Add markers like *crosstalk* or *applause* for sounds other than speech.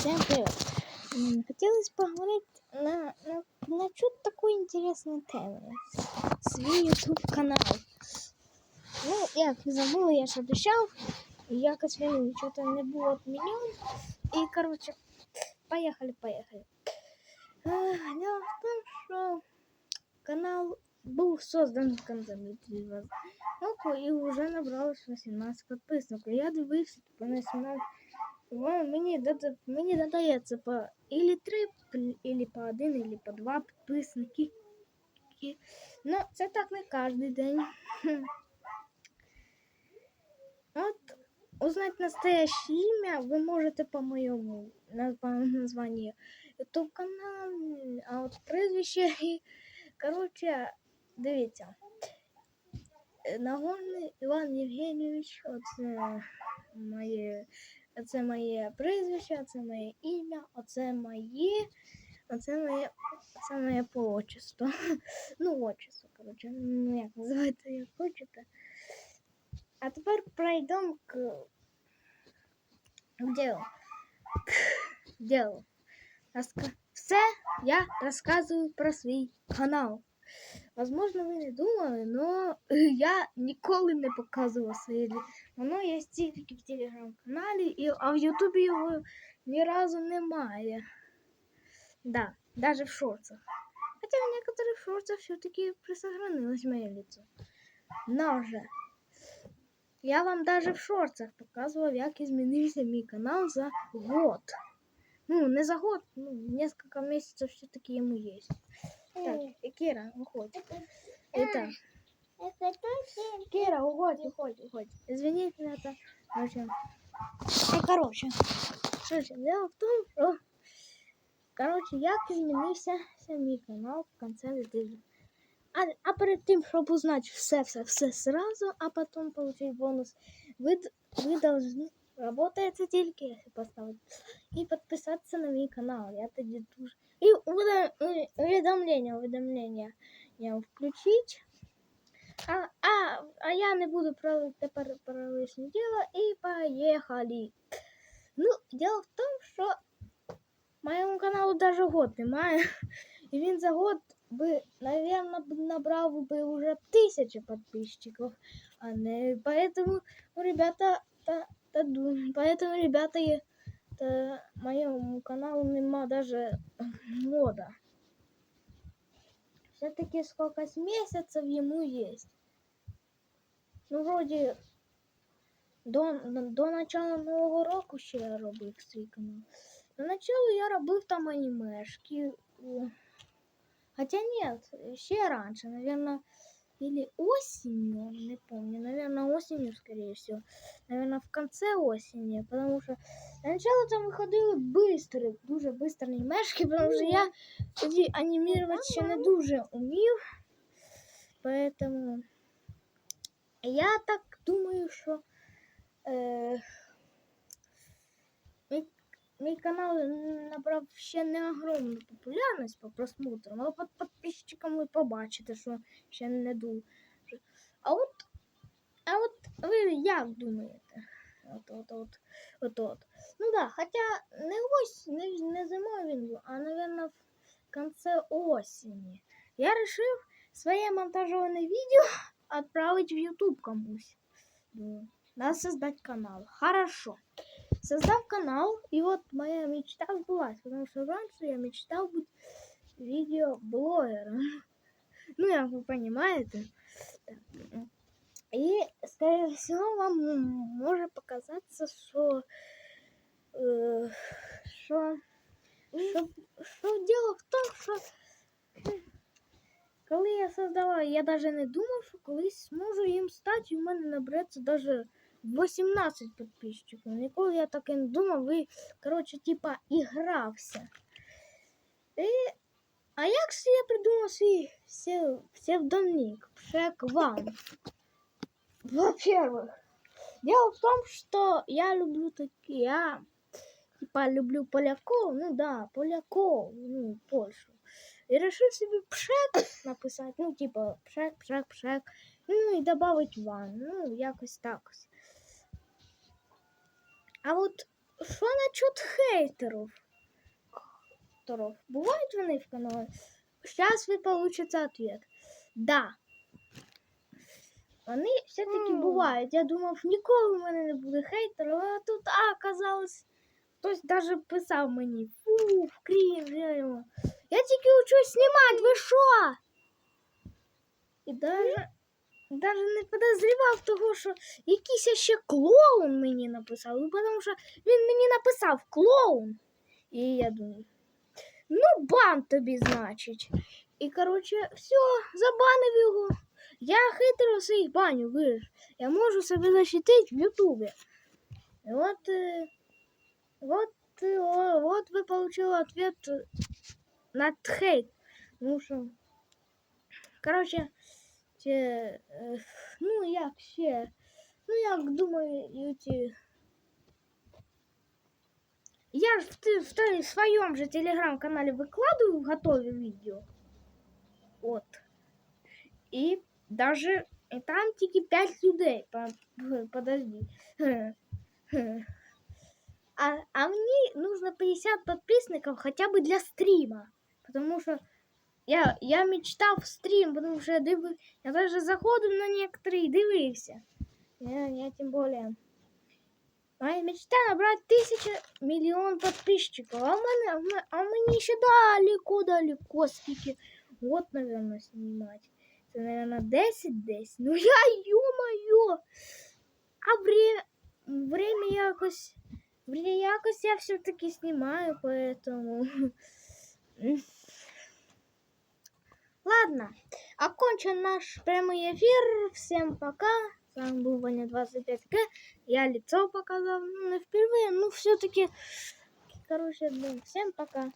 Всем привет! Хотелось поговорить на, на, на чуть такой интересной теме. Свій YouTube канал. Ну, як забула, я обіцяв. І якось що-то не було відмінен. І, короче, поехали. Е, Дело в том, що канал був создан в конце 2020 року і вже набралось 18 підписників. Я дивився на 17 Во, мені, мені додається по или 3, или по 1, или по 2 підписники. Ну, це так не кожен день. От узнать настоящее имя вы можете по назва- названию YouTube каналу, а от прізвище і, *laughs* короче, дивіться. Нагорний Іван Євгенійович, оце моє Оце моє прізвище, це моє ім'я, оце моє, оце моє, це моє по. Ну, отчество, коротше, ну як називаєте, як хочете. А тепер пройдемо к делу. К делу. Розка... Все я розказую про свій канал. Возможно, ви не думали, но *laughs* я ніколи не показував своє лі- Воно є тільки в телеграм-каналі, а в Ютубі його ні разу немає. Да, даже в шорцах. Хотя в некоторых шорцах все-таки присохранилось моє лицо. Но же. Я вам даже в шорцах показував, як змінився мій канал за год. Ну, не за год, ну, несколько месяцев все-таки ему есть. Так, и Кира, уходь. Итак. Кира, уходь, уходь, уходь. Извините, это очень... Ну, короче. Слушай, дело в том, что... Короче, як змінився мій канал в конце недели. А, а перед тим, щоб узнати все, все, все сразу, а потом получить бонус, ви, д- ви должны... Работаете тільки, якщо поставити. І підписатися на мій канал. Я тоді дуже... І уведом- у- уведомлення, уведомлення я включить. А, а, а я не буду про тепер про лишнє діло і поїхали. Ну, дело в тому, що моєму каналу даже год немає. *laughs* І він за год би, наверное, б набрав би уже тисячі підписчиків. А не поэтому, ну, ребята, та, та, ду- поэтому, ребята, є, та, моєму каналу нема даже года. Все-таки сколько с месяцев ему есть. Ну, вроде до, до начала Нового року ще я робив свій канал. До начала я робив там анімешки. о. Хотя нет, ще раньше, наверное, или осенью, не помню, наверное, осенью, скорее всего. Наверное, в конце осени, потому что Сначала там виходили быстро, дуже быстро анімешки, потому що я тоді анімувати ще не дуже умів. Поэтому я так думаю, що е, мій, мій канал набрав ще не огромну популярність по просмотрам, але під підписчикам ви побачите, що ще не дуже. А от, а от ви як думаєте? От, от, от, от, от. Ну да, хотя не ось, не, не зимой він був, а, наверное, в конце осени. Я решил своє монтажованное видео *laughs* отправить в YouTube комусь. Думаю, надо создать канал. Хорошо. Создав канал, и вот моя мечта сбылась, потому что раньше я мечтал быть видеоблогером. *laughs* Ну, як ви понимаете. И, скорее всего, вам может показаться, что що, що, що діло в тому, що коли я создавала, я навіть не думав, що колись зможу їм стати, і в мене набереться навіть 18 підписчиків. Ніколи я так і не думав, і, коротше, типа, ігрався. І, а як же я придумав свій псев- псевдоник? Пшек Ван. Во-первых, дело в том, что я люблю такие, я типа люблю поляков, ну да, поляков, ну, Польшу. И решил себе пшек написать, ну, типа, пшек, пшек, пшек, ну, и добавить ван, ну, якось так. А вот що насчет хейтерів? Бувають вони в каналі? Сейчас ви получите ответ. Да. Вони все-таки М. бувають. Я думав, ніколи в мене не буде хейтерів, а тут а, оказалось. Хтось даже писав мені. Фу, крінж, я його. Я тільки учусь знімати, ви що? І даже, даже не подозрівав того, що якийсь ще клоун мені написав. Тому що він мені написав клоун. І я думаю, ну бан тобі, значить. І коротше, все, забанив його. Я хитро своїх баню, ви ж. Я можу себе защитити в Ютубі. І от, е, от, е, о, от ви получили ответ на хейт. Ну що, коротше, це, е, ну як ще, ну як думаю, ті. Я ж в, те- в, те- в своем же телеграм-канале выкладываю готовые видео. Вот. И даже и там тільки 5 людей. По- Подожди. *laughs* А, а мне нужно 50 подписчиков хотя бы для стрима. Потому что я, я мечтав в стрім, потому що я див... я даже заходив на некоторые і дивився. Я, я тем более. Моя мечта набрать тысяча миллион подписчиков. А, у мене, а в ме- а мені ще далеко, далеко скільки. Вот, наверное, снимать. Это, наверное, 10 10. Ну я, ё-моё! А время, время якось, время якось я все-таки снимаю, поэтому... *laughs* Ладно, окончен наш прямой эфир. Всем пока. С вами был Ваня 25К. Я лицо показал. Ну, впервые, ну все-таки. Короче, блин, всем пока.